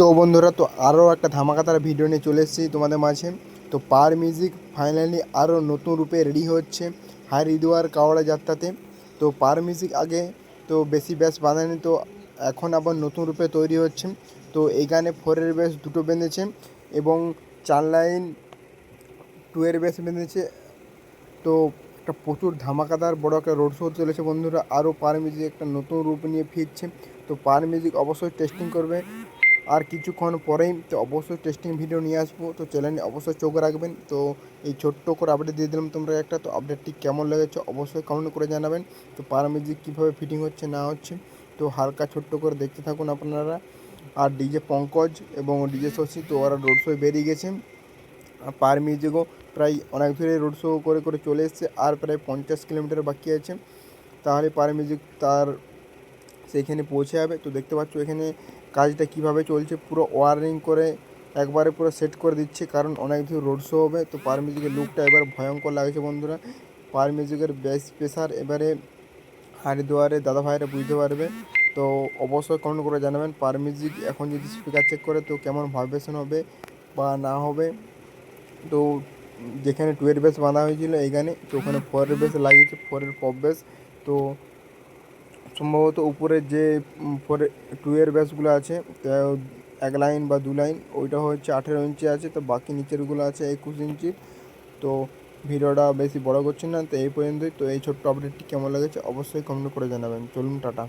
তো বন্ধুরা, তো আরও একটা ধামাকাতার ভিডিও নিয়ে চলে এসেছি তোমাদের মাঝে। তো পার মিউজিক ফাইনালি আরও নতুন রূপে রেডি হচ্ছে হারিদুয়ার কাওড়া যাত্রাতে। তো পার মিউজিক আগে তো বেশি ব্যাস বাঁধেনি তো এখন আবার নতুন রূপে তৈরি হচ্ছে। তো এই গানে ফোরের ব্যাস দুটো বেঁধেছে এবং চার লাইন টুয়ের ব্যাস বেঁধেছে। তো একটা প্রচুর ধামাকাদার বড় একটা রোড শো চলেছে বন্ধুরা আরও পার মিউজিক একটা নতুন রূপ নিয়ে ফিরছে। তো পার মিউজিক অবশ্যই টেস্টিং করবে। আর কিছুক্ষণ পরেই তো অবশ্যই টেস্টিং ভিডিও নিয়ে আসব। তো চ্যানেলে অবশ্যই চোখ রাখবেন। তো এই ছোট্ট করে আপডেট দিয়ে দিলাম তোমরা একটা। তো আপডেটটি কেমন লেগেছে অবশ্যই কমেন্ট করে জানাবেন। তো পার মিউজিক কীভাবে ফিটিং হচ্ছে, না হচ্ছে, তো হালকা ছোট্ট করে দেখতে থাকুন আপনারা। আর ডিজে পঙ্কজ এবং ডিজে শশী, তো ওরা রোড শোয়ে বেরিয়ে গেছে। আর পার মিউজিকও প্রায় অনেক দূরে রোড শো করে করে চলে এসছে। আর প্রায় পঞ্চাশ কিলোমিটার বাকি আছে। তাহলে পার মিউজিক তার সেইখানে পৌঁছে যাবে। তো দেখতে পাচ্ছ, এখানে কাজটা কীভাবে চলছে, পুরো ওয়ারিং করে একবারে পুরো সেট করে দিচ্ছে, কারণ অনেক দূর রোড শো হবে। তো পার মিউজিকের লুকটা এবার ভয়ঙ্কর লাগছে বন্ধুরা। পার মিউজিকের বেস প্রেশার এবারে হারিদুয়ারে দাদা ভাইরা বুঝতে পারবে। তো অবশ্যই কমেন্ট করে জানাবেন। পার মিউজিক এখন যদি স্পিকার চেক করে, তো কেমন ভাইব্রেশন হবে বা না হবে? তো যেখানে টুয়ের বেস বাঁধা হয়েছিল এই গানে তো ওখানে ফোরের বেস লাগিয়েছে ফোরের পপ বেস তো সম্ভবত উপরে যে ফোরে টুয়ের ব্যাসগুলো আছে এক লাইন বা দু লাইন, ওইটা হচ্ছে আঠেরো ইঞ্চি আছে, তো বাকি নিচেরগুলো আছে একুশ ইঞ্চির তো ভিডিওটা বেশি বড় করছি না, তো এই পর্যন্তই। তো এই ছোট্ট আপডেটটি কেমন লেগেছে অবশ্যই কমেন্ট করে জানাবেন। চলুন, টাটা।